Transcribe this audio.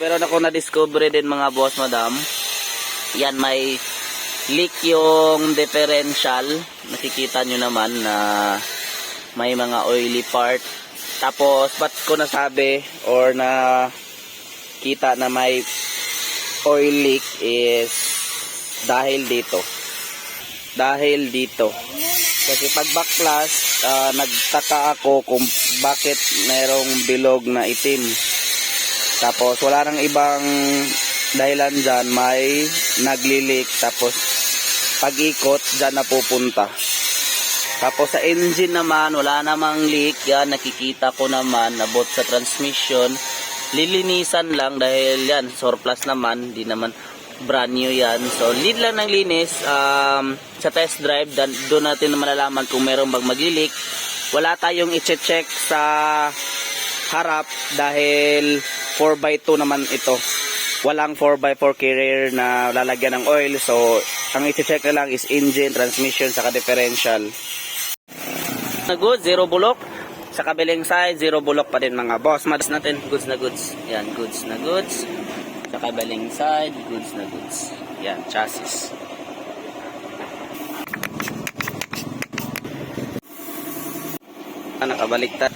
Meron ako na-discover din mga boss madam. Yan may leak yung differential. Nakikita nyo naman na may mga oily part. Tapos, ba't ko nasabi or na kita na may oil leak is dahil dito. Dahil dito. Kasi pag backflash, ah, nagtaka ako kung bakit merong bilog na itim. Tapos wala nang ibang dahilan dyan, may naglilik. Tapos pag-ikot, dyan na pupunta. Tapos sa engine naman, wala namang leak. Yan, nakikita ko naman, nabot sa transmission. Lilinisan lang dahil yan, surplus naman, di naman brand new yan. So, lead lang ng linis. Um, sa test drive, doon natin malalaman kung meron bang mag-leak. Wala tayong i-check sa harap dahil 4x2 naman ito. Walang 4x4 carrier na lalagyan ng oil. So, ang i-check na lang is engine, transmission, saka differential. Na good, zero bulok. Sa kabilang side, zero bulok pa din mga boss. Mads natin, goods na goods. Yan, goods na goods. Sa kabilang side, goods na goods. Yan, chassis. Ah, nakabaliktad.